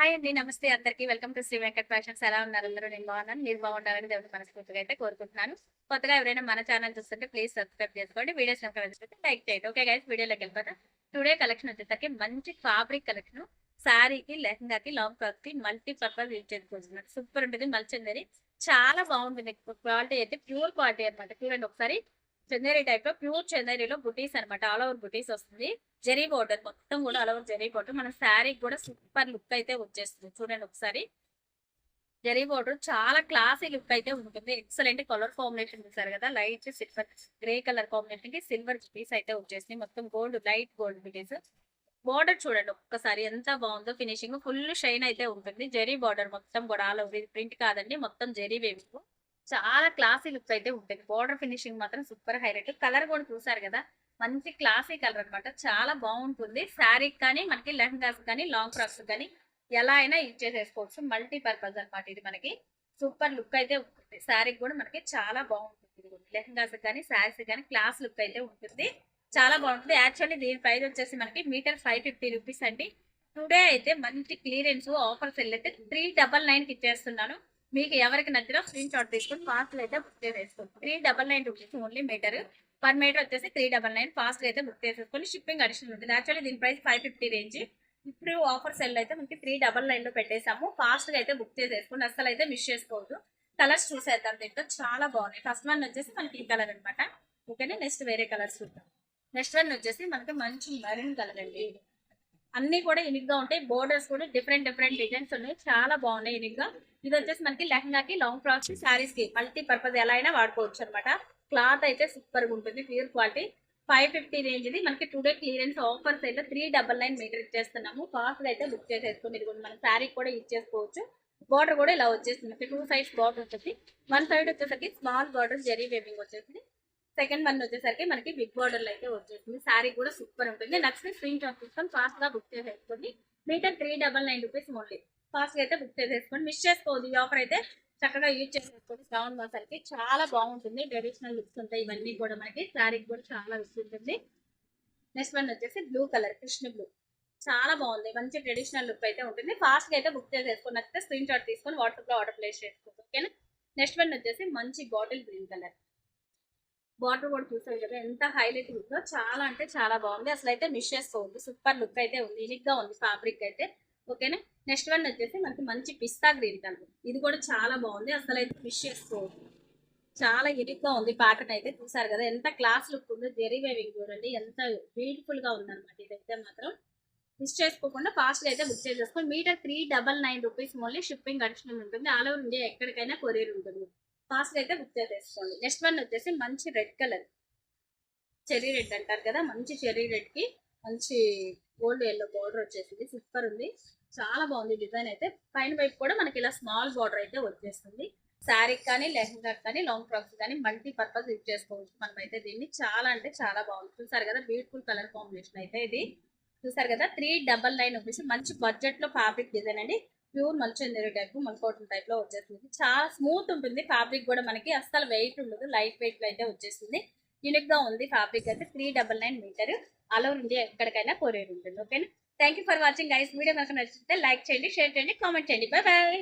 Hi అండి నమస్తే అందరికీ. Welcome to Shri Venkat fashions ఎలా ఉన్నారు? అందరూ నేను బాగున్నాను. మీరు బాగుండాలని దేవుడు మనస్ఫూర్తిగా అయితే కోరుకుంటున్నాను. కొత్తగా ఎవరైనా మన ఛానల్ చూస్తుంటే ప్లీజ్ సబ్స్క్రైబ్ చేసుకోండి. వీడియోస్ కనుక నచ్చితే లైక్ చేయండి. ఓకే గైస్ వీడియోలోకి వెళ్ళిపోతా టుడే కలెక్షన్ వచ్చేసరికి మంచి ఫ్యాబ్రిక్ కలెక్షన్ శారీకి లెహంగాకి లాంగ్ ఫ్రాక్కి మల్టీ పర్పస్ యూజ్ చేసుకోవచ్చు. సూపర్ ఉంటుంది మంచి చాలా బాగుంటుంది. క్వాలిటీ అయితే ప్యూర్ క్వాలిటీ అనమాట చూడండి ఒకసారి. చందేరి టైప్లో ప్యూర్ చందేరిలో బుటీస్ అనమాట ఆల్ ఓవర్ బుటీస్ వస్తుంది. జెరీ బోర్డర్ మొత్తం కూడా ఆల్ ఓవర్ జెరీ బోర్డర్ మన శారీ కూడా సూపర్ లుక్ అయితే వచ్చేస్తుంది. చూడండి ఒకసారి. జెరీ బోర్డర్ చాలా క్లాసీ లుక్ అయితే ఉంటుంది. ఎక్సలెంట్ కలర్ కాంబినేషన్ చూసారు కదా? లైట్ సిల్వర్ గ్రే కలర్ కాంబినేషన్కి సిల్వర్ బుటీస్ అయితే వచ్చేసింది మొత్తం గోల్డ్ లైట్ గోల్డ్ బుటీస్ బోర్డర్ చూడండి ఒక్కసారి ఎంత బాగుందో ఫినిషింగ్ ఫుల్ షైన్ అయితే ఉంటుంది. జెరీ బార్డర్ మొత్తం కూడా ఆల్ ఓవర్ ప్రింట్ కాదండి. మొత్తం జెరీ వేవింగ్ చాలా క్లాసీ లుక్ అయితే ఉంటుంది. బార్డర్ ఫినిషింగ్ మాత్రం సూపర్ హైలైట్. కలర్ కూడా చూసారు కదా మంచి క్లాసీ కలర్ అన్నమాట. చాలా బాగుంటుంది. శారీ కానీ మనకి లెహంగాస్ కానీ లాంగ్ ఫ్రాక్స్ కానీ ఎలా అయినా యూజ్ చేసేసుకోవచ్చు. మల్టీ పర్పస్ అన్నమాట ఇది మనకి. సూపర్ లుక్ అయితే ఉంటుంది. శారీ కూడా మనకి చాలా బాగుంటుంది. లెహంగాస్ కానీ శారీస్ కానీ క్లాస్ లుక్ అయితే ఉంటుంది. చాలా బాగుంటుంది. యాక్చువల్లీ దీని ప్రైస్ వచ్చేసి మనకి మీటర్ ఫైవ్ ఫిఫ్టీ రూపీస్ అండి. టుడే అయితే మంచి క్లియరెన్స్ ఆఫర్స్ అయితే త్రీ డబల్ నైన్కి ఇచ్చేస్తున్నాను. మీకు ఎవరికి నచ్చినా స్క్రీన్ షాట్ తీసుకుని ఫాస్ట్ అయితే బుక్ చేసేసుకోండి. Three double nine rupees only metre per metre వచ్చేసి త్రీ డబల్ నైన్ ఫాస్ట్ అయితే బుక్ చేసేసుకొని షిప్పింగ్ అడిషనల్ ఉంటుంది. యాక్చువల్లీ దీని ప్రైస్ ఫైవ్ ఫిఫ్టీ రేంజ్ ఇప్పుడు ఆఫర్ సెల్ అయితే మనకి త్రీ డబల్ నైన్లో పెట్టేసాము ఫాస్ట్గా అయితే బుక్ చేసేసుకోండి. అసలు అయితే మిస్ చేసుకోవద్దు. కలర్స్ చూసేద్దాం దీంట్లో. చాలా బాగున్నాయి. ఫస్ట్ వన్ వచ్చేసి మనకి ఈ కలర్ అనమాట ఓకేనా నెక్స్ట్ వేరే కలర్స్ చూద్దాం. నెక్స్ట్ వన్ వచ్చేసి మనకి మంచి మెరూన్ కలర్ అండి. అన్ని కూడా యూనిక్గా ఉంటాయి. బోర్డర్స్ కూడా డిఫరెంట్ డిఫరెంట్ డిజైన్స్ ఉన్నాయి. చాలా బాగున్నాయి యూనిక్గా. ఇది వచ్చేసి మనకి లెహంగాకి లాంగ్ ఫ్రాక్స్ శారీస్కి మల్టీ పర్పస్ ఎలా అయినా వాడుకోవచ్చు అనమాట క్లాత్ అయితే సూపర్గా ఉంటుంది pure quality five fifty range ఇది. మనకి టుడే క్లియరెన్స్ ఆఫర్స్ అయితే త్రీ డబల్ నైన్ మీటర్ ఇచ్చేస్తున్నాము. ఫాస్ట్గా అయితే బుక్ చేసేసుకుని ఇది కూడా మన శారీ కూడా ఇచ్చేసుకోవచ్చు బార్డర్ కూడా ఇలా వచ్చేస్తుంది. టూ సైడ్స్ బార్డర్ వచ్చేసి. వన్ సైడ్ వచ్చేసరికి స్మాల్ బార్డర్ జెరీ వేవింగ్ వచ్చేసింది సెకండ్ వన్ వచ్చేసరికి మనకి బిగ్ బార్డర్ అయితే వచ్చేసింది శారీ కూడా సూపర్ ఉంటుంది. నెక్స్ట్ స్క్రీన్ షాట్ తీసుకొని ఫాస్ట్గా బుక్ చేసేసుకోండి. Metre three double nine rupees only ఫాస్ట్గా అయితే బుక్ చేసేసుకోండి. మిస్ చేసుకోవద్దు. ఈ ఆఫర్ అయితే చక్కగా యూజ్ చేసేసుకోండి. శ్రావణ మాసాలకి చాలా బాగుంటుంది. ట్రెడిషనల్ లుక్స్ ఉంటాయి. ఇవన్నీ కూడా మనకి శారీకి కూడా చాలా లుక్స్ ఉంటుంది. నెక్స్ట్ వన్ వచ్చేసి బ్లూ కలర్ కృష్ణ బ్లూ చాలా బాగుంది. మంచి ట్రెడిషనల్ లుక్ అయితే ఉంటుంది. ఫాస్ట్గా అయితే బుక్ చేసేసుకుని నచ్చితే స్క్రీన్ షాట్ తీసుకొని వాట్సాప్లో ఆర్డర్ ప్లేస్ చేసుకోండి. ఓకేనా నెక్స్ట్ వన్ వచ్చేసి మంచి బాటిల్ గ్రీన్ కలర్ బార్డర్ కూడా చూసారు కదా ఎంత హైలైట్ ఉందో. చాలా అంటే చాలా బాగుంది. అసలు అయితే మిస్ చేసుకోవద్దు. సూపర్ లుక్ అయితే ఉంది. యూనిక్గా ఉంది ఫ్యాబ్రిక్ అయితే. ఓకేనా నెక్స్ట్ వన్ వచ్చేసి మనకి మంచి పిస్తా గ్రీన్ కలర్ ఇది కూడా చాలా బాగుంది. అసలు అయితే మిస్ చేసుకోవద్దు. చాలా యూనిక్గా ఉంది ప్యాటర్న్ అయితే. చూసారు కదా ఎంత క్లాస్ లుక్ ఉందో. జెరీ వేవింగ్ చూడండి. ఎంత బ్యూటిఫుల్గా ఉంది అనమాట ఇదైతే మాత్రం మిస్ చేసుకోకుండా ఫాస్ట్గా అయితే బుక్ చేసేసుకోండి. Metre three double nine rupees only shipping additional ఉంటుంది. ఆల్ ఓవర్ ఇండియా ఎక్కడికైనా కొరియర్ ఉంటుంది. ఫాస్ట్ అయితే బుక్ చేసేసుకోండి. నెక్స్ట్ వన్ వచ్చేసి మంచి రెడ్ కలర్ చెర్రీ రెడ్ అంటారు కదా మంచి చెర్రీ రెడ్కి మంచి గోల్డ్ ఎల్లో బార్డర్ వచ్చేసింది. సూపర్ ఉంది. చాలా బాగుంది డిజైన్ అయితే. పైన వైపు కూడా మనకి ఇలా స్మాల్ బార్డర్ అయితే వచ్చేస్తుంది. శారీకి కానీ లెహంగా కానీ లాంగ్ ఫ్రాక్స్ కానీ మల్టీ పర్పస్ యూజ్ చేసుకోవచ్చు మనం అయితే దీన్ని. చాలా అంటే చాలా బాగుంది. చూసారు కదా బ్యూటిఫుల్ కలర్ కాంబినేషన్ అయితే ఇది. చూసారు కదా త్రీ డబల్ నైన్ రూపీస్ మంచి బడ్జెట్లో ఫ్యాబ్రిక్ డిజైన్ అండి. ప్యూర్ మల్చందరి టైప్ మల్కోటన్ టైప్లో వచ్చేస్తుంది. చాలా స్మూత్ ఉంటుంది. ఫ్యాబ్రిక్ కూడా మనకి అస్సలు వెయిట్ ఉండదు. లైట్ వెయిట్లో అయితే వచ్చేస్తుంది. యూనిక్గా ఉంది ఫ్యాబ్రిక్ అయితే three double nine metre all over India ఎక్కడికైనా కొరియర్ ఉంటుంది. ఓకేనా thank you for watching guys video కనుక నచ్చితే లైక్ చేయండి షేర్ చేయండి కామెంట్ చేయండి. Bye bye